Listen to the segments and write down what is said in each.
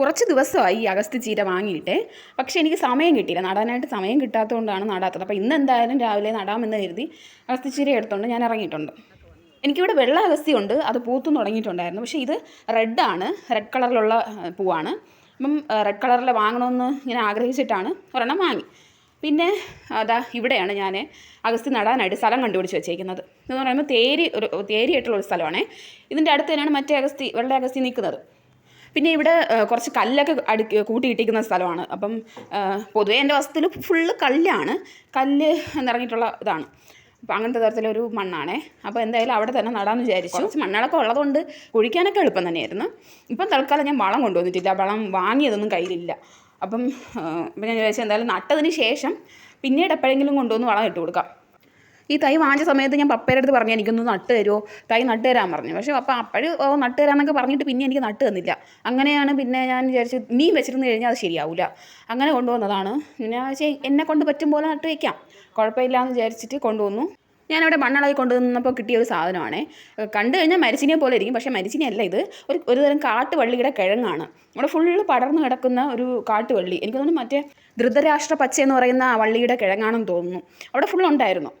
കുറച്ച് ദിവസമായി ഈ അഗസ്ത്യ ചീര വാങ്ങിയിട്ട്. പക്ഷേ എനിക്ക് സമയം കിട്ടിയില്ല. നടാനായിട്ട് സമയം കിട്ടാത്തതുകൊണ്ടാണ് നടാത്തത്. അപ്പോൾ ഇന്ന് എന്തായാലും രാവിലെ നടാമെന്ന് കരുതി അഗസ്ത്യ ചീര എടുത്തുകൊണ്ട് ഞാൻ ഇറങ്ങിയിട്ടുണ്ട്. എനിക്കിവിടെ വെള്ള അഗസ്തി ഉണ്ട്. അത് പൂത്തു തുടങ്ങിയിട്ടുണ്ടായിരുന്നു. പക്ഷേ ഇത് റെഡാണ് റെഡ് കളറിലുള്ള പൂവാണ്. അപ്പം റെഡ് കളറിൽ വാങ്ങണമെന്ന് ഇങ്ങനെ ആഗ്രഹിച്ചിട്ടാണ് ഒരെണ്ണം വാങ്ങി. പിന്നെ അതാ ഇവിടെയാണ് ഞാൻ അഗസ്ത്യ നടാനായിട്ട് സ്ഥലം കണ്ടുപിടിച്ച് വെച്ചേക്കുന്നത്. എന്ന് പറയുമ്പോൾ തേരി ഒരു തേരിയായിട്ടുള്ള ഒരു സ്ഥലമാണേ. ഇതിന്റെ അടുത്ത് തന്നെയാണ് മറ്റേ അഗസ്തി വെള്ള അഗസ്തി നിൽക്കുന്നത്. പിന്നെ ഇവിടെ കുറച്ച് കല്ലൊക്കെ അടുക്കി കൂട്ടിയിട്ടിരിക്കുന്ന സ്ഥലമാണ്. അപ്പം പൊതുവെ എന്റെ വസ്തുവിൽ ഫുള്ള് കല്ലാണ്. കല്ല് നിറഞ്ഞിട്ടുള്ള ഇതാണ്. അപ്പോൾ അങ്ങനത്തെ തരത്തിലൊരു മണ്ണാണേ. അപ്പോൾ എന്തായാലും അവിടെ തന്നെ നടാമെന്ന് വിചാരിച്ചു. കുറച്ച് മണ്ണുകളൊക്കെ ഉള്ളതുകൊണ്ട് കുഴിക്കാനൊക്കെ എളുപ്പം തന്നെയായിരുന്നു. ഇപ്പം തൽക്കാലം ഞാൻ വളം കൊണ്ടുവന്നിട്ടില്ല. വളം വാങ്ങിയതൊന്നും കയ്യിലില്ല. അപ്പം ഞാൻ വിചാരിച്ചു എന്തായാലും നട്ടതിന് ശേഷം പിന്നീട് എപ്പോഴെങ്കിലും കൊണ്ടുവന്ന് വളം ഇട്ട് കൊടുക്കാം. ഈ തൈ വാങ്ങിച്ച സമയത്ത് ഞാൻ പപ്പയുടെ അടുത്ത് പറഞ്ഞു എനിക്കൊന്ന് നട്ട് തരുമോ തൈ നട്ട് തരാൻ പറഞ്ഞു. പക്ഷേ അപ്പം അപ്പോഴും ഓ നട്ട് തരാമെന്നൊക്കെ പറഞ്ഞിട്ട് പിന്നെ എനിക്ക് നട്ട് തന്നില്ല. അങ്ങനെയാണ് പിന്നെ ഞാൻ വിചാരിച്ചു നീ വെച്ചിരുന്ന് കഴിഞ്ഞാൽ അത് ശരിയാവില്ല അങ്ങനെ കൊണ്ടുവന്നതാണ്. ഞാൻ വെച്ചാൽ എന്നെ കൊണ്ട് പറ്റും പോലെ നട്ട് വയ്ക്കാം കുഴപ്പമില്ല എന്ന് വിചാരിച്ചിട്ട് കൊണ്ടുവന്നു. ഞാനവിടെ മണ്ണളായി കൊണ്ടുവന്നപ്പോൾ കിട്ടിയ ഒരു സാധനമാണ്. കണ്ടു കഴിഞ്ഞാൽ മരിച്ചിനെ പോലെ ഇരിക്കും. പക്ഷേ മരിച്ചിനെയല്ല ഇത്. ഒരു ഒരു തരം കാട്ടുവള്ളിയുടെ കിഴങ്ങാണ്. അവിടെ ഫുള്ള് പടർന്നു കിടക്കുന്ന ഒരു കാട്ടുവള്ളി. എനിക്ക് തോന്നുന്നു മറ്റേ ധൃതരാഷ്ട്ര പച്ച എന്ന് പറയുന്ന ആ വള്ളിയുടെ കിഴങ്ങാണെന്ന് തോന്നുന്നു. അവിടെ ഫുൾ ഉണ്ടായിരുന്നു.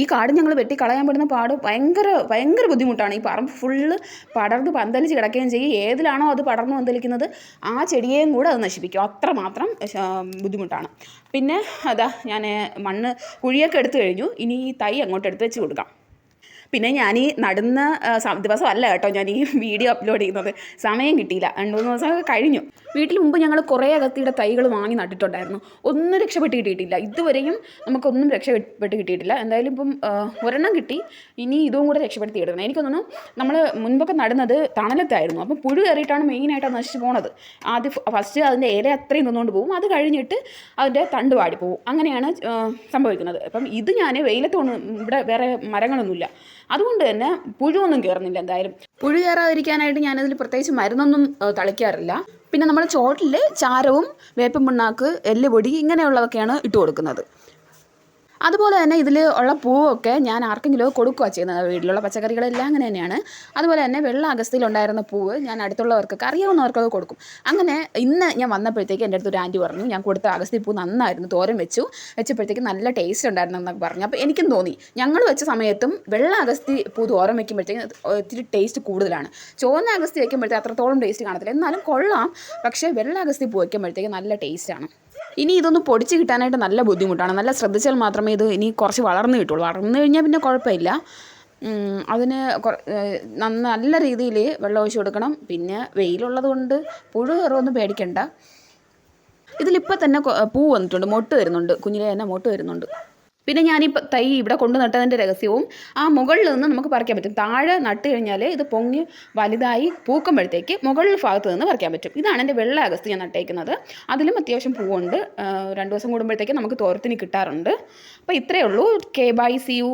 ഈ കാട് ഞങ്ങൾ വെട്ടിക്കളയാൻ പെടുന്ന പാട് ഭയങ്കര ഭയങ്കര ബുദ്ധിമുട്ടാണ്. ഈ പറമ്പ് ഫുള്ള് പടർന്ന് പന്തലിച്ച് കിടക്കുകയും ചെയ്യും. ഏതിലാണോ അത് പടർന്ന് പന്തലിക്കുന്നത് ആ ചെടിയെയും കൂടെ അത് നശിപ്പിക്കും. അത്രമാത്രം ബുദ്ധിമുട്ടാണ്. പിന്നെ അതാ ഞാൻ മണ്ണ് കുഴിയൊക്കെ എടുത്തു കഴിഞ്ഞു. ഇനി ഈ തൈ അങ്ങോട്ട് എടുത്ത് വെച്ച് കൊടുക്കാം. പിന്നെ ഞാൻ ഈ നടുന്ന ദിവസമല്ല കേട്ടോ ഞാൻ ഈ വീഡിയോ അപ്ലോഡ് ചെയ്യുന്നത്. സമയം കിട്ടിയില്ല. രണ്ട് മൂന്ന് ദിവസം കഴിഞ്ഞു. വീട്ടിൽ മുമ്പ് ഞങ്ങൾ കുറേ അകത്തിയുടെ തൈകൾ വാങ്ങി നട്ടിട്ടുണ്ടായിരുന്നു. ഒന്നും രക്ഷപ്പെട്ട് കിട്ടിയിട്ടില്ല. ഇതുവരെയും നമുക്കൊന്നും രക്ഷപ്പെട്ട് കിട്ടിയിട്ടില്ല. എന്തായാലും ഇപ്പം ഒരെണ്ണം കിട്ടി. ഇനി ഇതും കൂടെ രക്ഷപ്പെടുത്തി എടുക്കണം. എനിക്ക് തോന്നുന്നു നമ്മൾ മുൻപൊക്കെ നടുന്നത് തണലത്തായിരുന്നു. അപ്പം പുഴു കയറിയിട്ടാണ് മെയിനായിട്ട് നശിച്ച് പോണത്. ആദ്യം ഫസ്റ്റ് അതിന്റെ ഇല അത്രയും നിന്നുകൊണ്ട് പോകും അത് കഴിഞ്ഞിട്ട് അതിന്റെ തണ്ട് വാടി പോകും അങ്ങനെയാണ് സംഭവിക്കുന്നത്. അപ്പം ഇത് ഞാൻ വെയിലത്തൊന്നും ഇവിടെ വേറെ മരങ്ങളൊന്നുമില്ല. അതുകൊണ്ട് തന്നെ പുഴുവൊന്നും കയറുന്നില്ല എന്തായാലും. പുഴു കയറാതിരിക്കാനായിട്ട് ഞാനതിൽ പ്രത്യേകിച്ച് മരുന്നൊന്നും തളിക്കാറില്ല. പിന്നെ നമ്മൾ ചോട്ടിൽ ചാരവും വേപ്പം പിണ്ണാക്ക് എല്ലുപൊടി ഇങ്ങനെയുള്ളതൊക്കെയാണ് ഇട്ട് കൊടുക്കുന്നത്. അതുപോലെ തന്നെ ഇതിൽ ഉള്ള പൂവൊക്കെ ഞാൻ ആർക്കെങ്കിലും കൊടുക്കുക ചെയ്യുന്നത്. വീട്ടിലുള്ള പച്ചക്കറികളെല്ലാം അങ്ങനെ തന്നെയാണ്. അതുപോലെ തന്നെ വെള്ള അഗസ്തിയിലുണ്ടായിരുന്ന പൂവ് ഞാൻ അടുത്തുള്ളവർക്കൊക്കെ അറിയാവുന്നവർക്കൊക്കെ കൊടുക്കും. അങ്ങനെ ഇന്ന് ഞാൻ വന്നപ്പോഴത്തേക്ക് എന്റെ അടുത്ത് ഒരു ആന്റി പറഞ്ഞു ഞാൻ കൊടുത്ത അഗസ്തി പൂ നന്നായിരുന്നു തോരൻ വെച്ചു. വെച്ചപ്പോഴത്തേക്ക് നല്ല ടേസ്റ്റ് ഉണ്ടായിരുന്നു എന്നൊക്കെ പറഞ്ഞു. അപ്പോൾ എനിക്കും തോന്നി ഞങ്ങൾ വെച്ച സമയത്തും വെള്ള അഗസ്തി പൂ തോരൻ വെക്കുമ്പോഴത്തേക്ക് ഒത്തിരി ടേസ്റ്റ് കൂടുതലാണ്. ചുവന്ന അഗസ്തി വെക്കുമ്പോഴത്തേക്ക് അത്രത്തോളം ടേസ്റ്റ് കാണത്തില്ല. എന്നാലും കൊള്ളാം. പക്ഷേ വെള്ള അഗസ്തി പൂ വയ്ക്കുമ്പോഴത്തേക്ക് നല്ല ടേസ്റ്റാണ് ഇനി ഇതൊന്ന് പൊടിച്ച് കിട്ടാനായിട്ട് നല്ല ബുദ്ധിമുട്ടാണ്. നല്ല ശ്രദ്ധിച്ചാൽ മാത്രമേ ഇത് ഇനി കുറച്ച് വളർന്ന് കിട്ടുള്ളൂ. വളർന്നു കഴിഞ്ഞാൽ പിന്നെ കുഴപ്പമില്ല. അതിന് നല്ല രീതിയിൽ വെള്ളം ഒഴിച്ച് കൊടുക്കണം. പിന്നെ വെയിലുള്ളത് കൊണ്ട് പുഴു കയറുമൊന്നും പേടിക്കണ്ട. ഇതിലിപ്പോൾ തന്നെ പൂ വന്നിട്ടുണ്ട്. മൊട്ട് വരുന്നുണ്ട്. കുഞ്ഞിലെ തന്നെ മൊട്ട് വരുന്നുണ്ട്. പിന്നെ ഞാൻ ഈ തൈ ഇവിടെ കൊണ്ടു നട്ടതിന്റെ രഹസ്യവും ആ മുകളിൽ നിന്ന് നമുക്ക് പറിക്കാൻ പറ്റും. താഴെ നട്ട് കഴിഞ്ഞാൽ ഇത് പൊങ്ങി വലുതായി പൂക്കുമ്പോഴത്തേക്ക് മുകളിൽ ഭാഗത്ത് നിന്ന് പറിക്കാൻ പറ്റും. ഇതാണ് എന്റെ വെള്ള അഗസ്തി ഞാൻ നട്ടേക്കുന്നത്. അതിലും അത്യാവശ്യം പൂവുണ്ട്. രണ്ട് ദിവസം കൂടുമ്പോഴത്തേക്ക് നമുക്ക് തോരത്തിന് കിട്ടാറുണ്ട്. അപ്പോൾ ഇത്രയേ ഉള്ളൂ. Okay bye see you.